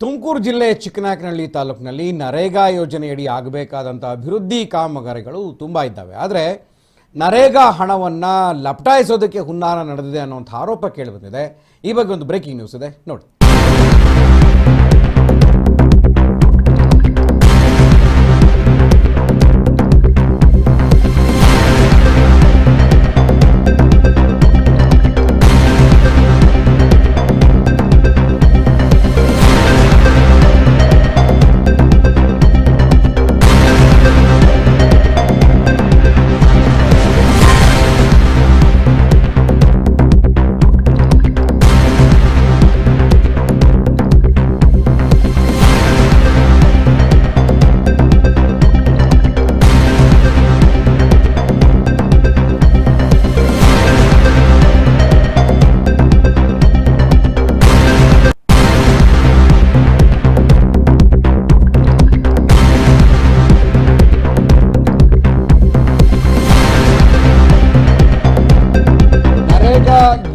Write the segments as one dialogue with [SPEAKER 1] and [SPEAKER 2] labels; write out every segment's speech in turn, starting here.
[SPEAKER 1] ತುಮಕೂರು ಜಿಲ್ಲೆಯ ಚಿಕ್ಕನಾಯಕನಹಳ್ಳಿ ತಾಲೂಕಿನಲ್ಲಿ ನರೇಗಾ ಯೋಜನೆಯಡಿ ಆಗಬೇಕಾದಂಥ ಅಭಿವೃದ್ಧಿ ಕಾಮಗಾರಿಗಳು ತುಂಬ ಇದ್ದಾವೆ. ಆದರೆ ನರೇಗಾ ಹಣವನ್ನು ಲಪಟಾಯಿಸೋದಕ್ಕೆ ಹುನ್ನಾರ ನಡೆದಿದೆ ಅನ್ನುವಂಥ ಆರೋಪ ಕೇಳಿಬಂದಿದೆ ಈ ಬಗ್ಗೆ ಒಂದು ಬ್ರೇಕಿಂಗ್ ನ್ಯೂಸ್ ಇದೆ. ನೋಡಿ.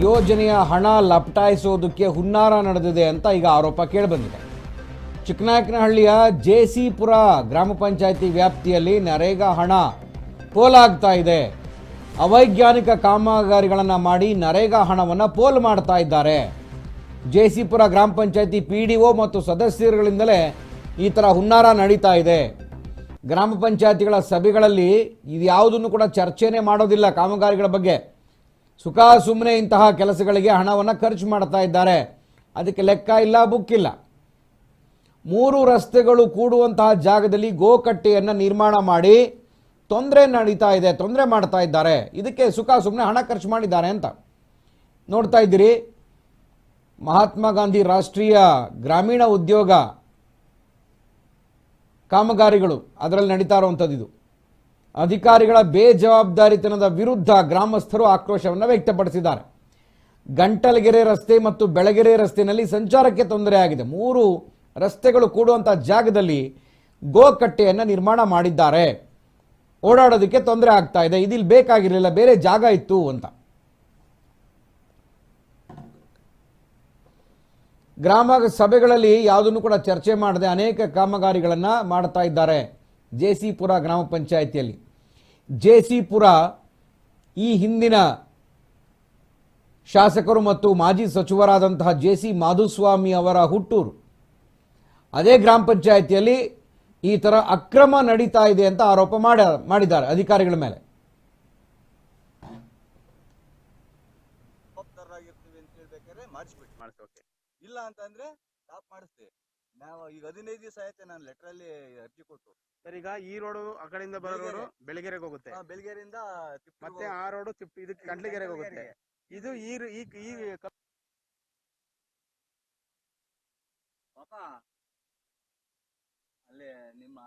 [SPEAKER 1] ಯೋಜನೆಯ ಹಣ ಲಪಟಾಯಿಸೋದಕ್ಕೆ ಹುನ್ನಾರ ನಡೆದಿದೆ ಅಂತ ಈಗ ಆರೋಪ ಕೇಳಿಬಂದಿದೆ. ಚಿಕ್ಕನಾಯಕನಹಳ್ಳಿಯ ಜೆಸಿಪುರ ಗ್ರಾಮ ಪಂಚಾಯಿತಿ ವ್ಯಾಪ್ತಿಯಲ್ಲಿ ನರೇಗಾ ಹಣ ಪೋಲಾಗ್ತಾ ಇದೆ. ಅವೈಜ್ಞಾನಿಕ ಕಾಮಗಾರಿಗಳನ್ನು ಮಾಡಿ ನರೇಗಾ ಹಣವನ್ನು ಪೋಲ್ ಮಾಡ್ತಾ ಇದ್ದಾರೆ. ಜೆಸಿಪುರ ಗ್ರಾಮ ಪಂಚಾಯಿತಿ ಪಿ ಡಿ ಒ ಮತ್ತು ಸದಸ್ಯರುಗಳಿಂದಲೇ ಈ ಥರ ಹುನ್ನಾರ ನಡೀತಾ ಇದೆ. ಗ್ರಾಮ ಪಂಚಾಯಿತಿಗಳ ಸಭೆಗಳಲ್ಲಿ ಇದು ಯಾವುದನ್ನು ಕೂಡ ಚರ್ಚೆನೇ ಮಾಡೋದಿಲ್ಲ ಕಾಮಗಾರಿಗಳ ಬಗ್ಗೆ. ಸುಖ ಸುಮ್ಮನೆ ಇಂತಹ ಕೆಲಸಗಳಿಗೆ ಹಣವನ್ನು ಖರ್ಚು ಮಾಡ್ತಾ ಇದ್ದಾರೆ. ಅದಕ್ಕೆ ಲೆಕ್ಕ ಇಲ್ಲ, ಬುಕ್ ಇಲ್ಲ. ಮೂರು ರಸ್ತೆಗಳು ಕೂಡುವಂತಹ ಜಾಗದಲ್ಲಿ ಗೋಕಟ್ಟೆಯನ್ನು ನಿರ್ಮಾಣ ಮಾಡಿ ತೊಂದರೆ ನಡೀತಾ ಇದೆ, ತೊಂದರೆ ಮಾಡ್ತಾ ಇದ್ದಾರೆ. ಇದಕ್ಕೆ ಸುಖ ಸುಮ್ಮನೆ ಹಣ ಖರ್ಚು ಮಾಡಿದ್ದಾರೆ ಅಂತ. ನೋಡ್ತಾ ಇದ್ದೀರಿ, ಮಹಾತ್ಮ ಗಾಂಧಿ ರಾಷ್ಟ್ರೀಯ ಗ್ರಾಮೀಣ ಉದ್ಯೋಗ ಕಾಮಗಾರಿಗಳು, ಅದರಲ್ಲಿ ನಡೀತಾ ಇರುವಂಥದ್ದು ಇದು. ಅಧಿಕಾರಿಗಳ ಬೇಜವಾಬ್ದಾರಿತನದ ವಿರುದ್ಧ ಗ್ರಾಮಸ್ಥರು ಆಕ್ರೋಶವನ್ನು ವ್ಯಕ್ತಪಡಿಸಿದ್ದಾರೆ. ಗಂಟಲಗೆರೆ ರಸ್ತೆ ಮತ್ತು ಬೆಳಗೆರೆ ರಸ್ತೆಯಲ್ಲಿ ಸಂಚಾರಕ್ಕೆ ತೊಂದರೆ ಆಗಿದೆ. ಮೂರು ರಸ್ತೆಗಳು ಕೂಡುವಂಥ ಜಾಗದಲ್ಲಿ ಗೋಕಟ್ಟೆಯನ್ನು ನಿರ್ಮಾಣ ಮಾಡಿದ್ದಾರೆ. ಓಡಾಡೋದಕ್ಕೆ ತೊಂದರೆ ಆಗ್ತಾ ಇದೆ. ಇದಿಲ್ಲಿ ಬೇಕಾಗಿರಲಿಲ್ಲ, ಬೇರೆ ಜಾಗ ಇತ್ತು ಅಂತ. ಗ್ರಾಮ ಸಭೆಗಳಲ್ಲಿ ಯಾವುದನ್ನು ಕೂಡ ಚರ್ಚೆ ಮಾಡದೆ ಅನೇಕ ಕಾಮಗಾರಿಗಳನ್ನು ಮಾಡ್ತಾ ಇದ್ದಾರೆ. ಜೆ ಸಿ ಗ್ರಾಮ ಪಂಚಾಯಿತಿಯಲ್ಲಿ. ಜೆ ಸಿ ಪುರ ಈ ಹಿಂದಿನ ಶಾಸಕರು ಮತ್ತು ಮಾಜಿ ಸಚಿವರಾದಂತಹ ಜೆ ಸಿ ಮಾಧುಸ್ವಾಮಿ ಅವರ ಹುಟ್ಟೂರು. ಅದೇ ಗ್ರಾಮ ಪಂಚಾಯಿತಿಯಲ್ಲಿ ಈ ಥರ ಅಕ್ರಮ ನಡೀತಾ ಇದೆ ಅಂತ ಆರೋಪ ಮಾಡ, ಮಾಡಿದ್ದಾರೆ ಅಧಿಕಾರಿಗಳ ಮೇಲೆ.
[SPEAKER 2] ಇಲ್ಲ ಅಂತಂದ್ರೆ ಸ್ಟಾಪ್ ಮಾಡಿಸ್ತೀವಿ. ನಾವು ಈಗ ಹದಿನೈದು ದಿವಸ ಆಯ್ತು ನಾನು ಲೆಟರ್ ಅಲ್ಲಿ ಅರ್ಜಿ ಕೊಟ್ಟು.
[SPEAKER 3] ಸರ್ ಈಗ ಈ ರೋಡು ಆ ಕಡೆಯಿಂದ ಬರೋ ರೋಡು ಬೆಳಗೆರೆಗೆ ಹೋಗುತ್ತೆ.
[SPEAKER 2] ಆ, ಬೆಳಗ್ಗೆರೆಯಿಂದ ತಿಪ್ಟೂರ್ಗೆ
[SPEAKER 3] ಮತ್ತೆ ಆ ರೋಡು ತಿಪ್ ಇದಕ್ಕೆ ಕಂಟ್ಲಿಗೆರೆಗೆ ಹೋಗುತ್ತೆ. ಇದು ಈ ರ- ಈ ಈ ಕ-
[SPEAKER 2] ಪಾಪ ಅಲ್ಲಿ ನಿಮ್ಮ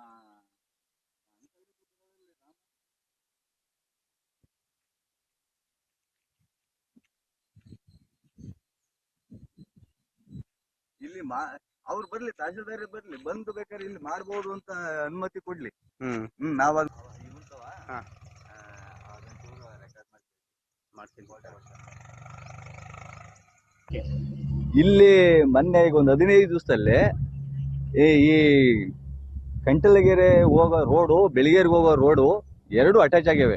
[SPEAKER 2] ಇಲ್ಲಿ ಮಾ ಅವ್ರು ಬರ್ಲಿ ತಹಶೀಲ್ದಾರ್ ಬರ್ಲಿ ಬಂದು ಬೇಕಾದ್ರೆ ಇಲ್ಲಿ ಮಾಡ್ಬೋದು ಅಂತ ಅನುಮತಿ ಕೊಡ್ಲಿ
[SPEAKER 3] ಹ್ಮ್
[SPEAKER 2] ಹ್ಮ್ ನಾವ್
[SPEAKER 3] ಹಾ.
[SPEAKER 2] ಆ, ಅದೊಂಚೂರು record ಮಾಡ್ತೀವಿ.
[SPEAKER 3] ಮಾಡ್ತೀನಿ
[SPEAKER 2] ಇಲ್ಲಿ ಮೊನ್ನೆ ಈಗ ಒಂದು ಹದಿನೈದು ದಿವಸದಲ್ಲಿ ಈ ಈ ಕಂಟಲಗೆರೆ ಹೋಗೋ ರೋಡು ಬೆಳಗೇರಿಗೆ ಹೋಗೋ ರೋಡು ಎರಡು ಅಟ್ಯಾಚ್ ಆಗಿವೆ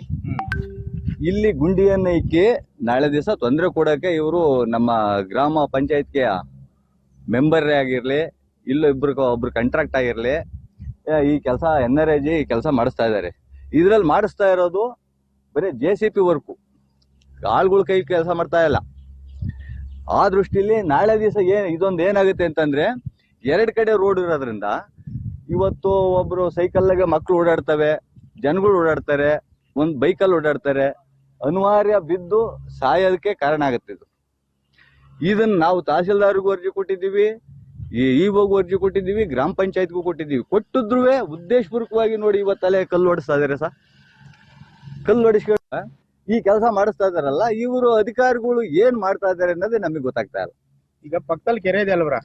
[SPEAKER 2] ಇಲ್ಲಿ ಗುಂಡಿಯನ್ನ ಇಕ್ಕಿ ನಾಳೆ ದಿವಸ ತೊಂದರೆ ಕೊಡಕ್ಕೆ ಇವರು ನಮ್ಮ ಗ್ರಾಮ ಪಂಚಾಯತ್ಗೆ ಮೆಂಬರೇ ಆಗಿರ್ಲಿ, ಇಲ್ಲ ಇಬ್ರು ಒಬ್ರು ಕಾಂಟ್ರಾಕ್ಟ್ ಆಗಿರ್ಲಿ ಈ ಕೆಲಸ ಎನ್ ಆರ್ ಐ ಜಿ ಕೆಲಸ ಮಾಡಿಸ್ತಾ ಇದ್ದಾರೆ ಇದ್ರಲ್ಲಿ ಮಾಡಿಸ್ತಾ ಇರೋದು ಬರೀ ಜೆ ಸಿ ಪಿ ವರ್ಕು ಆಳ್ಗಳ ಕೈ ಕೆಲಸ ಮಾಡ್ತಾ ಇಲ್ಲ. ಆ ದೃಷ್ಟಿಲಿ ನಾಳೆ ದಿವಸ ಏನ್ ಇದೊಂದು ಏನಾಗುತ್ತೆ ಅಂತಂದ್ರೆ, ಎರಡು ಕಡೆ ರೋಡ್ ಇರೋದ್ರಿಂದ ಇವತ್ತು ಒಬ್ರು ಸೈಕಲ್ಗೆ ಮಕ್ಕಳು ಓಡಾಡ್ತವೆ, ಜನಗಳು ಓಡಾಡ್ತಾರೆ, ಒಂದು ಬೈಕಲ್ಲಿ ಓಡಾಡ್ತಾರೆ, ಅನಿವಾರ್ಯ ಬಿದ್ದು ಸಾಯೋದಕ್ಕೆ ಕಾರಣ ಆಗುತ್ತೆ ಇದು. ಇದನ್ನ ನಾವು ತಹಸೀಲ್ದಾರ್ಗೂ ಅರ್ಜಿ ಕೊಟ್ಟಿದ್ದೀವಿ ಈ ಇವಾಗೂ ಅರ್ಜಿ ಕೊಟ್ಟಿದ್ದೀವಿ ಗ್ರಾಮ ಪಂಚಾಯತ್ಗೂ ಕೊಟ್ಟಿದ್ದೀವಿ. ಕೊಟ್ಟಿದ್ರು ಉದ್ದೇಶಪೂರ್ವಕವಾಗಿ ನೋಡಿ ಇವತ್ತಲ್ಲೇ ಕಲ್ಲು ಹೊಡಿಸ್ತಾ ಇದಾರೆ ಸರ್. ಕಲ್ಲು ಹೊಡಿಸ್ಕೊಂಡು ಈ ಕೆಲಸ ಮಾಡಿಸ್ತಾ ಇದಾರಲ್ಲ ಇವರು ಅಧಿಕಾರಿಗಳು ಏನ್ ಮಾಡ್ತಾ ಇದಾರೆ ಅನ್ನೋದೇ ನಮಗೆ ಗೊತ್ತಾಗ್ತಾ ಇಲ್ಲ.
[SPEAKER 3] ಈಗ ಪಕ್ಕದಲ್ಲಿ ಕೆರೆ ಇದೆ ಅಲ್ವರ?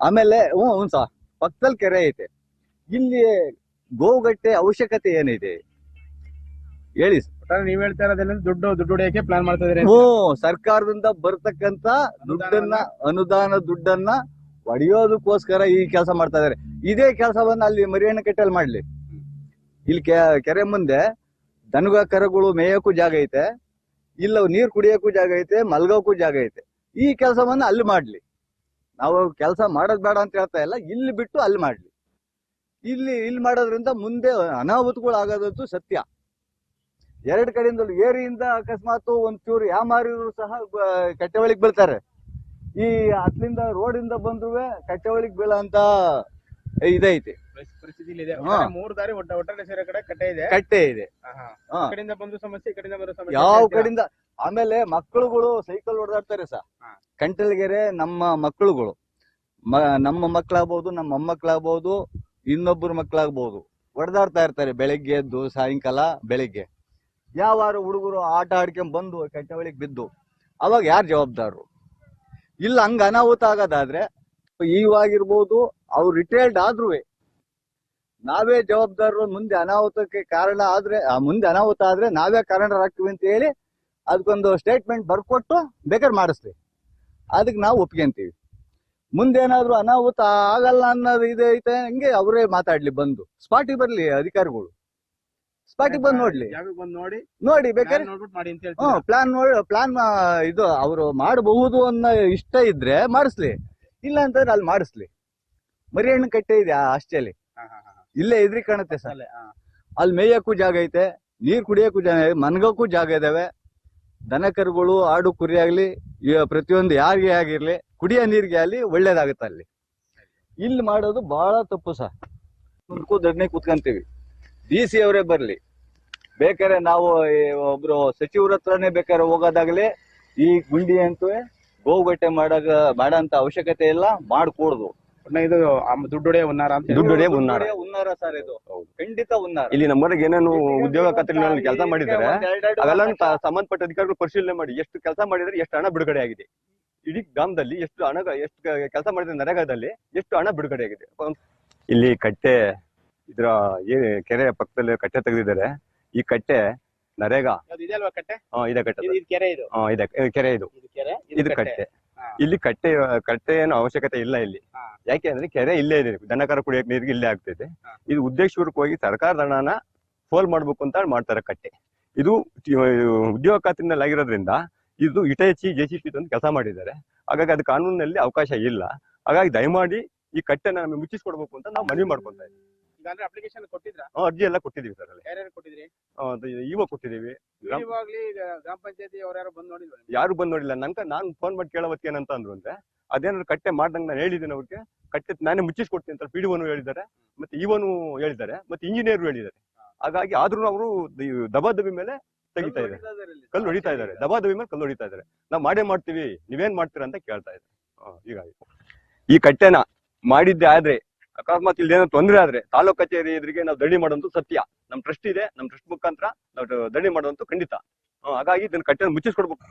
[SPEAKER 2] ಆಮೇಲೆ ಹ್ಞೂ ಹ್ಞೂ ಸಾ ಪಕ್ಕದಲ್ಲಿ ಕೆರೆ ಐತೆ. ಇಲ್ಲಿ ಗೋಗಟ್ಟೆ ಅವಶ್ಯಕತೆ ಏನಿದೆ? ಹೇಳಿ sir.
[SPEAKER 3] ಒಟ್ಟಾರೆ ನೀವ್ ಹೇಳ್ತಾ ಇರೋದೇನಂದ್ರೆ ದುಡ್ಡು ದುಡ್ಡು ಹೊಡೆಯಕ್ಕೆ ಪ್ಲಾನ್ ಮಾಡ್ತಾ ಇದ್ರೆ
[SPEAKER 2] ಹ್ಞೂ ಸರ್ಕಾರದಿಂದ ಬರ್ತಕ್ಕಂತ ದುಡ್ಡನ್ನ ಅನುದಾನ ದುಡ್ಡನ್ನ ಹೊಡೆಯೋದಕ್ಕೋಸ್ಕರ ಈ ಕೆಲಸ ಮಾಡ್ತಾ ಇದಾರೆ ಇದೇ ಕೆಲಸವನ್ನ ಅಲ್ಲಿ ಮರಿಯಣ್ಣ ಕಟ್ಟೆಲ್ ಮಾಡ್ಲಿ. ಇಲ್ಲಿ ಕೆರೆ ಮುಂದೆ ದನಗ ಕರಗಳು ಮೇಯಕ್ಕೂ ಜಾಗ ಐತೆ ಇಲ್ಲ ನೀರ್ ಕುಡಿಯಕ್ಕೂ ಜಾಗ ಐತೆ ಮಲ್ಗೋಕ್ಕೂ ಜಾಗ ಐತೆ. ಈ ಕೆಲಸವನ್ನ ಅಲ್ಲಿ ಮಾಡ್ಲಿ. ನಾವು ಕೆಲಸ ಮಾಡೋದ್ ಬೇಡ ಅಂತ ಹೇಳ್ತಾ ಇಲ್ಲ ಇಲ್ಲಿ ಬಿಟ್ಟು ಅಲ್ಲಿ ಮಾಡ್ಲಿ. ಇಲ್ಲಿ ಇಲ್ಲಿ ಮಾಡೋದ್ರಿಂದ ಮುಂದೆ ಅನಾಹುತಗಳು ಆಗೋದಂತೂ ಸತ್ಯ. ಎರಡ್ ಕಡೆಯಿಂದಲೂ ಏರಿಯಿಂದ ಅಕಸ್ಮಾತ್ ಒಂದ್ ಚೂರು ಯಾಮಾರಿದ್ರು ಸಹ ಕಟ್ಟೆವಳಿಗೆ ಕಟ್ಟೆ ಒಳಗೆ ಬೀಳ್ತಾರೆ. ಈ ಅತ್ಲಿಂದ ರೋಡಿಂದ ಬಂದ್ರು ಕಟ್ಟೆ ಒಳಗ್ ಬೀಳಂತ ಇದೈತಿ
[SPEAKER 3] ಪರಿಸ್- ಪರಿಸ್ಥಿತಿ ಇದೆ. ಮೂರು ದಾರಿ ಒಟ್ಟಾರೆ ಸೇರೋ ಕಡೆ ಕಟ್ಟೆ ಇದೆ.
[SPEAKER 2] ಕಟ್ಟೆ ಇದೆ.
[SPEAKER 3] ಕಡೆಯಿಂದ ಬಂದು ಸಮಸ್ಯೆ ಈ ಕಡೆಯಿಂದ ಬರೋ ಸಮಸ್ಯೆ
[SPEAKER 2] ಯಾವ ಕಡೆಯಿಂದ? ಆಮೇಲೆ ಮಕ್ಕಳುಗಳು ಸೈಕಲ್ ಹೊಡೆದಾಡ್ತಾರೆ ಸಹ
[SPEAKER 3] ಹಾ.
[SPEAKER 2] ಕಂಟಲ್ಗೆರೆ ನಮ್ಮ ಮಕ್ಕಳುಗಳು. ನಮ್ಮ ಮಕ್ಕಳಾಗ್ಬಹುದು ನಮ್ಮ ಮೊಮ್ಮಕ್ಕಳಾಗ್ಬಹುದು ಇನ್ನೊಬ್ಬರು ಮಕ್ಕಳಾಗ್ಬಹುದು ಹೊಡೆದಾಡ್ತಾ ಇರ್ತಾರೆ ಬೆಳಗ್ಗೆ ಎದ್ದು ಸಾಯಂಕಾಲ ಬೆಳಿಗ್ಗೆ. ಯಾವಾರು ಹುಡುಗರು ಆಟ ಆಡ್ಕೊಂಡ್ ಬಂದು ಕೆಟ್ಟವಳಿಗೆ ಬಿದ್ದು, ಅವಾಗ ಯಾರು ಜವಾಬ್ದಾರರು? ಇಲ್ಲ, ಹಂಗ ಅನಾಹುತ ಆಗೋದಾದ್ರೆ ಈವಾಗಿರ್ಬೋದು ಅವ್ರು ರಿಟೈರ್ಡ್ ಆದ್ರೂ ನಾವೇ ಜವಾಬ್ದಾರರು, ಮುಂದೆ ಅನಾಹುತಕ್ಕೆ ಕಾರಣ ಆದ್ರೆ ಮುಂದೆ ಅನಾಹುತ ಆದ್ರೆ ನಾವೇ ಕಾರಣರಾಗ್ತೀವಿ ಅಂತ ಹೇಳಿ ಅದಕ್ಕೊಂದು ಸ್ಟೇಟ್ಮೆಂಟ್ ಬರ್ಕೊಟ್ಟು ಬೇಕಾದ್ರೆ ಮಾಡಿಸ್ತೀವಿ ಅದಕ್ಕೆ ನಾವು ಒಪ್ಕೊಂತೀವಿ ಮುಂದೇನಾದ್ರೂ ಅನಾಹುತ ಆಗಲ್ಲ ಅನ್ನೋದು ಇದೆ ಐತೆ, ಹಂಗೆ ಅವರೇ ಮಾತಾಡ್ಲಿ ಬಂದು. ಸ್ಪಾಟಿಗೆ ಬರಲಿ ಅಧಿಕಾರಿಗಳು. ಸ್ಪಾಟಿಗೆ ಬಂದು ನೋಡ್ಲಿ.
[SPEAKER 3] ಬಂದು ನೋಡಿ.
[SPEAKER 2] ನೋಡಿ ಬೇಕಾದ್ರೆ
[SPEAKER 3] ನೋಡ್ಬಿಟ್ಟು ಮಾಡಿ ಅಂತ
[SPEAKER 2] ಹ್ಮ್ ಪ್ಲಾನ್ ನೋಡಿ ಪ್ಲಾನ್ ಇದು ಅವರು ಮಾಡಬಹುದು ಅನ್ನೋ ಇಷ್ಟ ಇದ್ರೆ ಮಾಡಿಸ್ಲಿ. ಇಲ್ಲ ಅಂತಂದ್ರೆ ಅಲ್ಲಿ ಮಾಡಿಸ್ಲಿ. ಮರಿಹಣ್ಣು ಕಟ್ಟೆ ಇದೆ ಅಷ್ಟೇಲಿ
[SPEAKER 3] ಹಾ, ಹಾ.
[SPEAKER 2] ಇಲ್ಲೇ ಇದ್ರಿ ಕಾಣುತ್ತೆ ಸರ್.
[SPEAKER 3] ಅಲ್ಲೇ,
[SPEAKER 2] ಮೇಯಕ್ಕೂ ಜಾಗ ಐತೆ ನೀರ್ ಕುಡಿಯಕ್ಕೂ ಜಾಗ ಮನ್ಗಕ್ಕೂ ಜಾಗ ಇದಾವೆ. ದನ ಕರುಗಳು ಆಡು ಕುರಿ ಆಗ್ಲಿ ಪ್ರತಿಯೊಂದು ಯಾರಿಗೆ ಆಗಿರ್ಲಿ ಕುಡಿಯೋ ನೀರಿಗೆ ಆಗ್ಲಿ ಒಳ್ಳೇದಾಗುತ್ತೆ ಅಲ್ಲಿ. ಇಲ್ಲಿ ಮಾಡೋದು ಬಹಳ ತಪ್ಪು ಸರ್. ಧರಣಿ ಕೂತ್ಕೊಂತೀವಿ. ಡಿ ಸಿ ಅವರೇ ಬರ್ಲಿ. ಬೇಕಾದ್ರೆ ನಾವು ಒಬ್ರು ಸಚಿವರ ಹತ್ರನೇ ಬೇಕಾದ್ರೆ ಹೋಗೋದಾಗ್ಲಿ ಈ ಗುಂಡಿ ಅಂತೂ ಗೋಗಟ್ಟೆ ಮಾಡಾಗ ಮಾಡಂತ ಅವಶ್ಯಕತೆ ಇಲ್ಲ ಮಾಡ್ಕೊಡುದು.
[SPEAKER 3] ಇದು ಆ ದುಡ್ಡು ಹೊಡೆಯೋ ಉನ್ನಾರ ಅಂತ
[SPEAKER 4] ಉನ್ನಾರ.
[SPEAKER 2] ಸರ್ ಇದು. ಖಂಡಿತ ಉನ್ನಾರ
[SPEAKER 4] ಇಲ್ಲಿ ನಮ್ಮವರೆಗೆ ಏನೇನು ಉದ್ಯೋಗ ಖಾತ್ರಿಗಳಲ್ಲಿ ಕೆಲಸ ಮಾಡಿದ್ದಾರೆ. ಅವೆಲ್ಲ ಸಂಬಂಧಪಟ್ಟ ಅಧಿಕಾರಿಗಳು ಪರಿಶೀಲನೆ ಮಾಡಿ ಎಷ್ಟು ಕೆಲಸ ಮಾಡಿದ್ರೆ ಎಷ್ಟು ಹಣ ಬಿಡುಗಡೆ ಆಗಿದೆ. ಇಡೀ ಗ್ರಾಮದಲ್ಲಿ ಎಷ್ಟು ಹಣ ಎಷ್ಟು ಕೆಲಸ ಮಾಡಿದ್ರೆ ನರೇಗಾದಲ್ಲಿ ಎಷ್ಟು ಹಣ ಬಿಡುಗಡೆ ಆಗಿದೆ. ಇಲ್ಲಿ ಕಟ್ಟೆ ಇದ್ರ ಏನ್ ಕೆರೆ ಪಕ್ಕದಲ್ಲಿ ಕಟ್ಟೆ ತೆಗೆದಿದ್ದಾರೆ. ಈ ಕಟ್ಟೆ ನರೇಗಾ.
[SPEAKER 3] ಯಾವ್ದು ಇದೆ ಕಟ್ಟೆ?
[SPEAKER 4] ಇದೆ ಕಟ್ಟೆ
[SPEAKER 3] ಇದು ಇದು ಕೆರೆ ಇದು?
[SPEAKER 4] ಇದೆ. ಈ ಕೆರೆ ಇದು.
[SPEAKER 3] ಇದು ಕೆರೆ
[SPEAKER 4] ಇದು ಕಟ್ಟೆ.
[SPEAKER 3] ಹಾ.
[SPEAKER 4] ಇಲ್ಲಿ ಕಟ್ಟೆ ಕಟ್ಟೆ ಏನು ಅವಶ್ಯಕತೆ ಇಲ್ಲ ಇಲ್ಲಿ.
[SPEAKER 3] ಹಾ.
[SPEAKER 4] ಯಾಕೆ ಅಂದ್ರೆ ಕೆರೆ ಇಲ್ಲೇ ಇದೆ. ದನಕರ ಕುಡಿಯಕ್ ನೀರಿಗೆ ಇಲ್ಲೇ ಆಗ್ತೈತೆ.
[SPEAKER 3] ಹಾ.
[SPEAKER 4] ಇದು ಉದ್ದೇಶಪೂರ್ವಕವಾಗಿ ಸರ್ಕಾರದ ಹಣನ ಫೋಲ್ ಮಾಡ್ಬೇಕು ಅಂತ ಮಾಡ್ತಾರೆ ಕಟ್ಟೆ. ಇದು ಟಿ- ಉದ್ಯೋಗ ಖಾತ್ರಿನಲ್ಲಿ ಆಗಿರೋದ್ರಿಂದ ಇದು ಇಟೈಚಿ ಜೆ ಸಿ ಪಿ ತಂದು ಕೆಲಸ ಮಾಡಿದ್ದಾರೆ. ಹಾಗಾಗಿ ಅದು ಕಾನೂನಿನಲ್ಲಿ ಅವಕಾಶ ಇಲ್ಲ. ಹಾಗಾಗಿ ದಯಮಾಡಿ ಈ ಕಟ್ಟೆನ ನಮಗೆ ಮುಚ್ಚಿಸ್ಕೊಡ್ಬೇಕು ಅಂತ ನಾವು ಮನವಿ ಮಾಡ್ಕೊಂತ ಇದ್ದೀವಿ.
[SPEAKER 3] ಈಗ ಅಂದ್ರೆ ಅಪ್ಲಿಕೇಶನ್ ಕೊಟ್ಟಿದ್ರಾ?
[SPEAKER 4] ಆ, ಅರ್ಜಿ ಎಲ್ಲ ಕೊಟ್ಟಿದ್ದೀವಿ ಸರ್ ಅಲ್ಲಿ.
[SPEAKER 3] ಯಾರ್ಯಾರು ಕೊಟ್ಟಿದ್ರಿ?
[SPEAKER 4] ಆ, ಅದು ಇವಾಗ ಕೊಟ್ಟಿದ್ದೀವಿ. ಗ್ರಾಮ-
[SPEAKER 3] ಈಗ ಗ್ರಾಮ ಪಂಚಾಯತಿ ಯಾರು ಬಂದು
[SPEAKER 4] ಯಾರು ಬಂದ್ ನೋಡಿಲ್ಲ. ನನ್ಕ ನಾನು ಫೋನ್ ಮಾಡಿ ಕೇಳವತ್ತ ಏನಂತ ಅಂದ್ರು ಅಂದ್ರೆ ಅದೇನಾದ್ರು ಕಟ್ಟೆ ಮಾಡ್ದಂಗ್ ನಾನು ಹೇಳಿದ್ದೀನಿ ಅವ್ರಿಗೆ. ಕಟ್ಟೆ ನಾನೇ ಮುಚ್ಚಿಸ್ಕೊಡ್ತೀನಿ ಅಂತ ಪಿ ಡಿ ಹೇಳಿದ್ದಾರೆ ಮತ್ತೆ ಇವನು ಹೇಳಿದ್ದಾರೆ ಮತ್ತೆ ಇಂಜಿನಿಯರ್ ಹೇಳಿದ್ದಾರೆ. ಹಾಗಾಗಿ ಆದ್ರೂ ಅವರು ದಬಾದಬಿ ಮೇಲೆ ತೆಗಿತಾ ಇದ್ದಾರೆ. ಕಲ್ಲು ಹೊಡಿತಾ ಇದ್ದಾರೆ. ದಬಾದಬಿ ಮೇಲೆ ಕಲ್ಲು ಹೊಡಿತಾ ಇದ್ದಾರೆ. ನಾವು ಮಾಡೇ ಮಾಡ್ತೀವಿ ನೀವೇನ್ ಮಾಡ್ತೀರಾ ಅಂತ ಕೇಳ್ತಾ ಇದ್ದಾರೆ. ಹೀಗಾಗಿ ಈ ಕಟ್ಟೆನ ಮಾಡಿದ್ದೆ ಆದ್ರೆ ಅಕಸ್ಮಾತ್ ಇಲ್ಲಿ ಏನೋ ತೊಂದರೆ ಆದ್ರೆ ತಾಲೂಕ್ ಕಚೇರಿ ಎದುರಿಗೆ ನಾವು ದಣಿ ಮಾಡುವಂತ ಸತ್ಯ. ನಮ್ ಟ್ರಸ್ಟ್ ಇದೆ, ನಮ್ ಟ್ರಸ್ಟ್ ಮುಖಾಂತರ ನಾವು ದಂಡಿ ಮಾಡುವಂತ ಖಂಡಿತ. ಹಾಗಾಗಿ ಇದನ್ನ ಕಟ್ಟೆ ಮುಚ್ಚಿಸ್ಕೊಡ್ಬೇಕು.